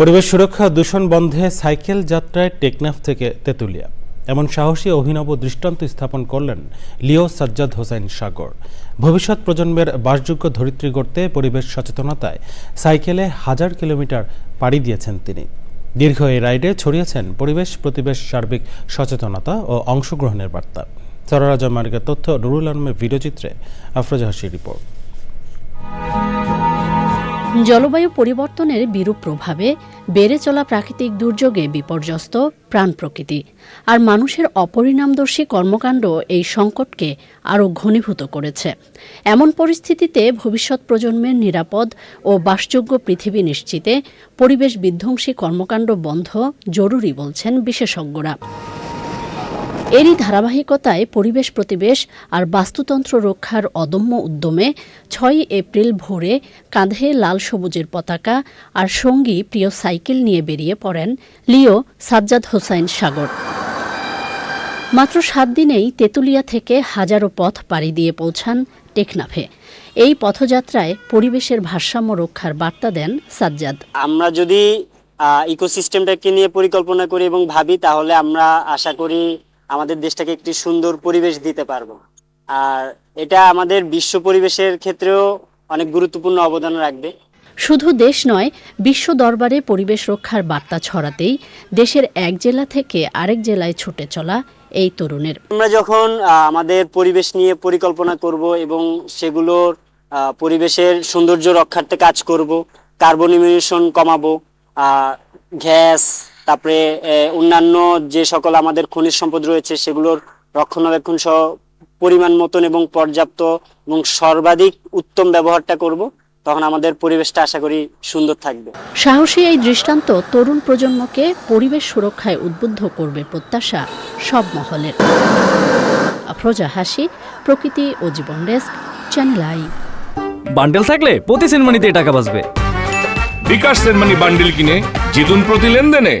পরিবেশ সুরক্ষা দূষণ বন্ধে সাইকেল যাত্রায় টেকনাফ থেকে তেঁতুলিয়া। এমন সাহসী অভিনব দৃষ্টান্ত স্থাপন করলেন লিও সাজ্জাদ হোসেন সাগর। ভবিষ্যৎ প্রজন্মের বাসযোগ্য ধরিত্রী গড়তে পরিবেশ সচেতনতায় সাইকেলে হাজার কিলোমিটার পাড়ি দিয়েছেন তিনি। দীর্ঘ এই রাইডে ছড়িয়েছেন পরিবেশ, প্রতিবেশ, সার্বিক সচেতনতা ও অংশগ্রহণের বার্তা। সরারা মার্গের তথ্য নুরুল আলমের ভিডিওচিত্রে আফরোজা হাসির রিপোর্ট। জলবায়ু পরিবর্তনের বিরূপ প্রভাবে বেড়ে চলা প্রাকৃতিক দুর্যোগে বিপর্যস্ত প্রাণ প্রকৃতি। আর মানুষের অপরিণামদর্শী কর্মকাণ্ড এই সংকটকে আরও ঘনীভূত করেছে। এমন পরিস্থিতিতে ভবিষ্যৎ প্রজন্মের নিরাপদ ও বাসযোগ্য পৃথিবী নিশ্চিতে পরিবেশ বিধ্বংসী কর্মকাণ্ড বন্ধ জরুরি বলছেন বিশেষজ্ঞরা। এরই ধারাবাহিকতায় পরিবেশ প্রতিবেশ আর বাস্তুতন্ত্র রক্ষার অদম্য উদ্যমে ছয়ই এপ্রিল ভোরে কাঁধে লাল সবুজের পতাকা আর সঙ্গী প্রিয় সাইকেল নিয়ে বেরিয়ে পড়েন লিও সাজ্জাদ হোসাইন সাগর। মাত্র সাত দিনেই তেঁতুলিয়া থেকে হাজারো পথ পাড়ি দিয়ে পৌঁছান টেকনাফে। এই পথযাত্রায় পরিবেশের ভারসাম্য রক্ষার বার্তা দেন সাজ্জাদ। আমরা যদি ইকোসিস্টেমটাকে নিয়ে পরিকল্পনা করি এবং ভাবি, তাহলে আমরা আশা করি আমাদের দেশটাকে একটি সুন্দর পরিবেশ দিতে পারব। আর এটা আমাদের বিশ্ব পরিবেশের ক্ষেত্রেও অনেক গুরুত্বপূর্ণ অবদান রাখবে। শুধু দেশ নয় বিশ্ব দরবারে পরিবেশ রক্ষার বার্তা ছড়াতেই দেশের এক জেলা থেকে আরেক জেলায় ছুটে চলা এই তরুণের। আমরা যখন আমাদের পরিবেশ নিয়ে পরিকল্পনা করব এবং সেগুলোর পরিবেশের সৌন্দর্য রক্ষার্থে কাজ করব কার্বন ইমিশন কমাবো গ্যাস তারপরে অন্যান্য যে সকল আমাদের খনিজ সম্পদ রয়েছে সেগুলোর রক্ষণাবেক্ষণ সহ পরিমাণ মতন এবং পর্যাপ্ত এবং সর্বাধিক উত্তম ব্যবহারটা করব তখন আমাদের পরিবেশটা আশা করি সুন্দর থাকবে। সাহসী এই দৃষ্টান্ত তরুণ প্রজন্মকে পরিবেশ সুরক্ষায় উদ্বুদ্ধ করবে প্রত্যাশা সব মহলের। আফরোজা হাসি প্রকৃতি ও জীবন ডেস্ক চ্যানেল আই। বান্ডেল থাকলে প্রতি সেনমানিতে টাকা বাঁচবে। বিকাশ সেনমানি বান্ডিল কিনে জিতুন প্রতি লেনদেনে।